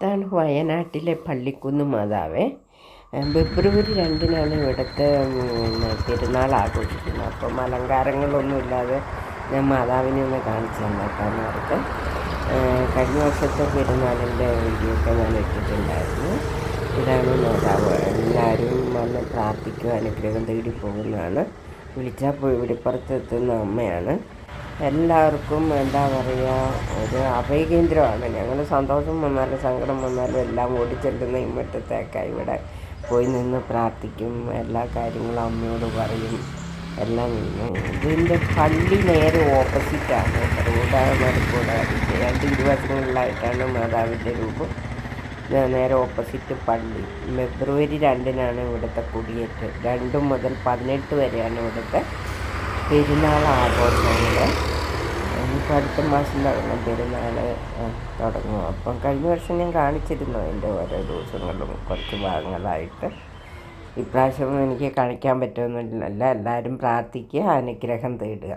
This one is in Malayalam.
ഇതാണ് വയനാട്ടിലെ പള്ളിക്കുന്ന് മാതാവേ. ഫെബ്രുവരി രണ്ടിനാണ് ഇവിടുത്തെ പെരുന്നാൾ ആഘോഷിക്കുന്നത്. അപ്പം അലങ്കാരങ്ങളൊന്നുമില്ലാതെ ഞാൻ മാതാവിനെ ഒന്ന് കാണിച്ചു തന്നേക്കാമെന്നവർക്ക് കഴിഞ്ഞ വർഷത്തെ പെരുന്നാളിന്റെ വീഡിയോ ഒക്കെ ഞാൻ ഇട്ടിട്ടുണ്ടായിരുന്നു. ഇതാണ് മാതാവ്. എല്ലാവരും വന്ന് പ്രാർത്ഥിക്കുക അനുഗ്രഹം തേടി പോകുന്നതാണ്. വിളിച്ചാൽ പോയി ഇവിടിപ്പുറത്ത് എത്തുന്ന അമ്മയാണ്. എല്ലാവർക്കും എന്താ പറയുക ഒരു അഭയകേന്ദ്രമാണ്. ഞങ്ങൾ സന്തോഷം വന്നാലും സങ്കടം വന്നാലും എല്ലാം ഓടിച്ചെല്ലുന്ന ഇമ്മറ്റത്തേക്കാണ് ഇവിടെ പോയി നിന്ന് പ്രാർത്ഥിക്കും. എല്ലാ കാര്യങ്ങളും അമ്മയോട് പറയും. എല്ലാം ഇതിന്റെ പള്ളി നേരെ ഓപ്പോസിറ്റാണ്. റോഡാണ് നടുക്കൂടെ രണ്ട് ഇരുവശങ്ങളിലായിട്ടാണ് മാതാവിന്റെ രൂപം. നേരെ ഓപ്പോസിറ്റ് പള്ളി. ഫെബ്രുവരി രണ്ടിനാണ് ഇവിടുത്തെ കുടിയേറ്റ്. രണ്ട് മുതൽ പതിനെട്ട് വരെയാണ് ഇവിടുത്തെ പെരുന്നാൾ ആഘോഷങ്ങൾ. അടുത്ത മാസം തുടങ്ങും പെരുന്നാൾ തുടങ്ങും. അപ്പം കഴിഞ്ഞ വർഷം ഞാൻ കാണിച്ചിരുന്നു എന്റെ ഓരോ ദിവസങ്ങളും കുറച്ച് ഭാഗങ്ങളായിട്ട്. ഇപ്രാവശ്യം എനിക്ക് കാണിക്കാൻ പറ്റുമെന്നില്ല എല്ലാവരും പ്രാർത്ഥിക്കുക അനുഗ്രഹം തേടുക.